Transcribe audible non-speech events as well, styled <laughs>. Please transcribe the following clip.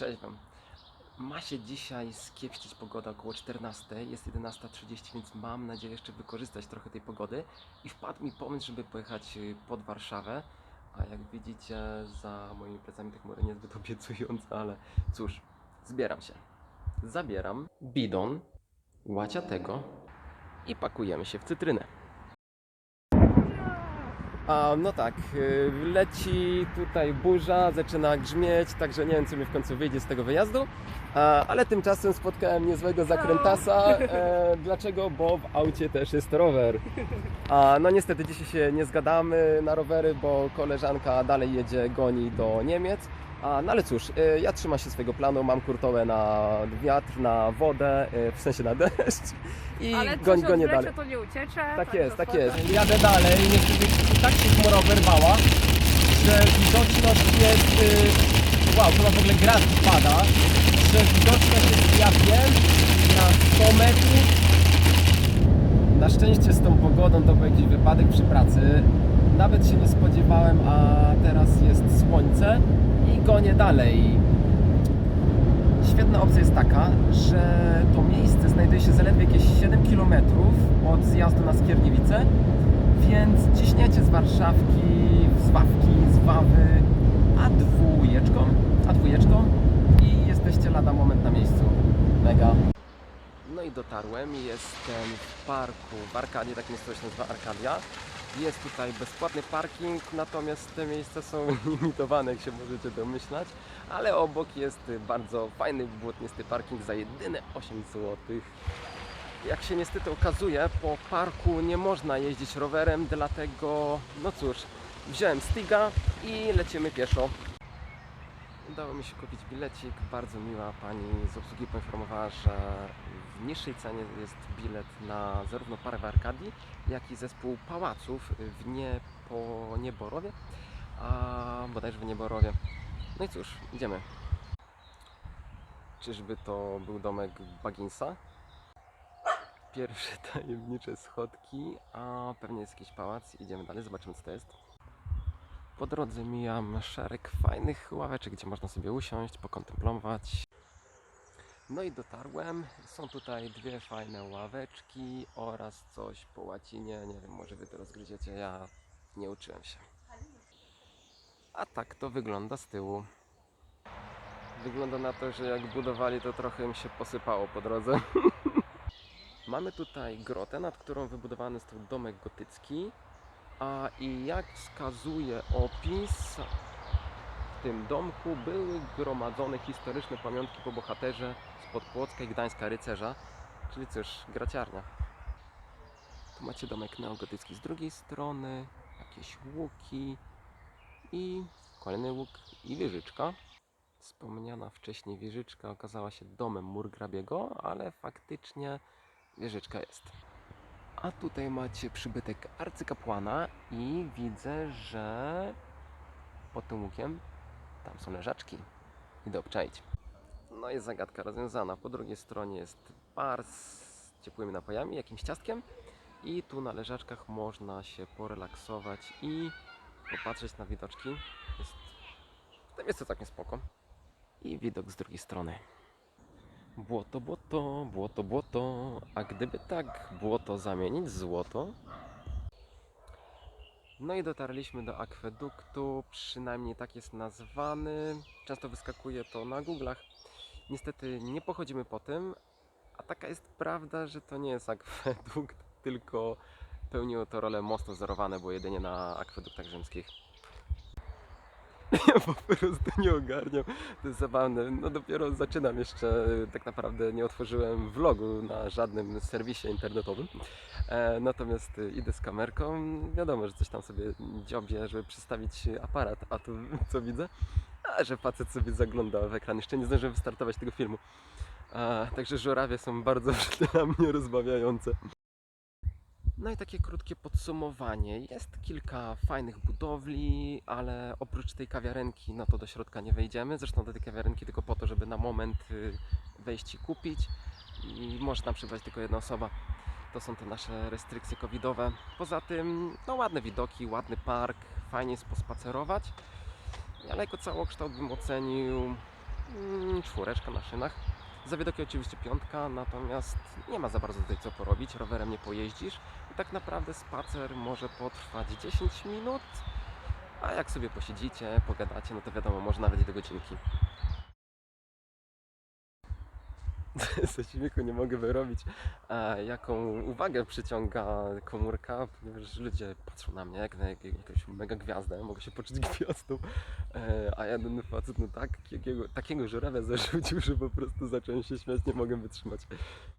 Cześć Wam. Ma się dzisiaj skiepścić pogoda około 14, jest 11.30, więc mam nadzieję jeszcze wykorzystać trochę tej pogody. I wpadł mi pomysł, żeby pojechać y, pod Warszawę. A jak widzicie, za moimi plecami te chmury niezbyt <laughs> obiecujące, ale cóż, zbieram się. Zabieram bidon, łaciatego i pakujemy się w cytrynę. A, no tak, y, leci tutaj burza, zaczyna grzmieć, także nie wiem, co mi w końcu wyjdzie z tego wyjazdu. A, ale tymczasem spotkałem niezłego zakrętasa. E, dlaczego? Bo w aucie też jest rower. A, no niestety dzisiaj się nie zgadamy na rowery, bo koleżanka dalej jedzie, goni do Niemiec. A, no ale cóż, e, ja trzymam się swojego planu, mam kurtowę na wiatr, na wodę, e, w sensie na deszcz i Ale goń, gonię dalej. to nie uciecze. Tak także jest, tak jest. Jadę dalej, niestety tak się chmura oberwała, że widoczność jest... y, Wow, chyba w ogóle gras pada, że widoczność jest, ja wiem, na 100 metrów. Na szczęście z tą pogodą to był jakiś wypadek przy pracy. Nawet się nie spodziewałem, a teraz jest słońce gonię dalej. Świetna opcja jest taka, że to miejsce znajduje się zaledwie jakieś 7 km od zjazdu na Skierniewice, więc ciśniecie z Warszawki, z Wawki, z Wawy, a dwójeczką, a dwójeczką i jesteście lada moment na miejscu. Mega. No i dotarłem, jestem w parku w Arkadii, tak miejsce się nazywa Arkadia. Jest tutaj bezpłatny parking, natomiast te miejsca są <laughs> limitowane, jak się możecie domyślać, ale obok jest bardzo fajny, błotnisty parking za jedyne 8 zł. Jak się niestety okazuje, po parku nie można jeździć rowerem, dlatego, no cóż, wziąłem Stiga i lecimy pieszo. Udało mi się kupić bilecik. Bardzo miła pani z obsługi poinformowała, że w niższej cenie jest bilet na zarówno parę w Arkadii, jak i zespół pałaców w nie po Nieborowie, a bodajże w Nieborowie. No i cóż, idziemy. Czyżby to był domek Baginsa? Pierwsze <laughs> tajemnicze schodki, a pewnie jest jakiś pałac. Idziemy dalej, zobaczymy co to jest. Po drodze mijam szereg fajnych ławeczek, gdzie można sobie usiąść, pokontemplować. No i dotarłem. Są tutaj dwie fajne ławeczki oraz coś po łacinie. Nie wiem, może wy to rozgryziecie, ja nie uczyłem się. A tak to wygląda z tyłu. Wygląda na to, że jak budowali, to trochę im się posypało po drodze. <laughs> Mamy tutaj grotę, nad którą wybudowany jest domek gotycki. A i jak wskazuje opis, w tym domku były gromadzone historyczne pamiątki po bohaterze spod Płocka i Gdańska rycerza, czyli cóż, graciarnia. Tu macie domek neogotycki z drugiej strony, jakieś łuki i kolejny łuk i wieżyczka. Wspomniana wcześniej wieżyczka okazała się domem murgrabiego, ale faktycznie wieżyczka jest. A tutaj macie przybytek arcykapłana i widzę, że pod tym łukiem tam są leżaczki. Idę obczaić. No jest zagadka rozwiązana. Po drugiej stronie jest bar z ciepłymi napojami, jakimś ciastkiem i tu na leżaczkach można się porelaksować i popatrzeć na widoczki. Jest, to jest to całkiem spoko. I widok z drugiej strony. Błoto, błoto, błoto, błoto. A gdyby tak błoto zamienić w złoto? No i dotarliśmy do akweduktu, przynajmniej tak jest nazwany. Często wyskakuje to na Google'ach. Niestety nie pochodzimy po tym, a taka jest prawda, że to nie jest akwedukt, <laughs> tylko pełniło to rolę mostu wzorowane, bo jedynie na akweduktach rzymskich. Ja <laughs> po prostu nie ogarniam. To jest zabawne. No dopiero zaczynam jeszcze, tak naprawdę nie otworzyłem vlogu na żadnym serwisie internetowym. E, natomiast y, idę z kamerką. Wiadomo, że coś tam sobie dziobię, żeby przystawić aparat, a tu co widzę? A, że facet sobie zagląda w ekran. Jeszcze nie zdążyłem wystartować tego filmu. E, także żurawie są bardzo <laughs> dla mnie rozbawiające. No i takie krótkie podsumowanie. Jest kilka fajnych budowli, ale oprócz tej kawiarenki, no to do środka nie wejdziemy. Zresztą do tej kawiarenki tylko po to, żeby na moment y, wejść i kupić. I może tam przybywać tylko jedna osoba. To są te nasze restrykcje covidowe. Poza tym, no ładne widoki, ładny park, fajnie jest pospacerować. Ale jako całokształt bym ocenił mm, na szynach. Za widoki oczywiście piątka, natomiast nie ma za bardzo tutaj co porobić, rowerem nie pojeździsz i tak naprawdę spacer może potrwać 10 minut, a jak sobie posiedzicie, pogadacie, no to wiadomo, może nawet i do godzinki. <laughs> Ze śmiechu nie mogę wyrobić, e, jaką uwagę przyciąga komórka, ponieważ ludzie patrzą na mnie jak na jak, jakąś mega gwiazdę, mogę się poczuć <laughs> gwiazdą, e, a jeden facet no tak, jakiego, takiego żurawia zarzucił, że po prostu zacząłem się śmiać, nie mogę wytrzymać.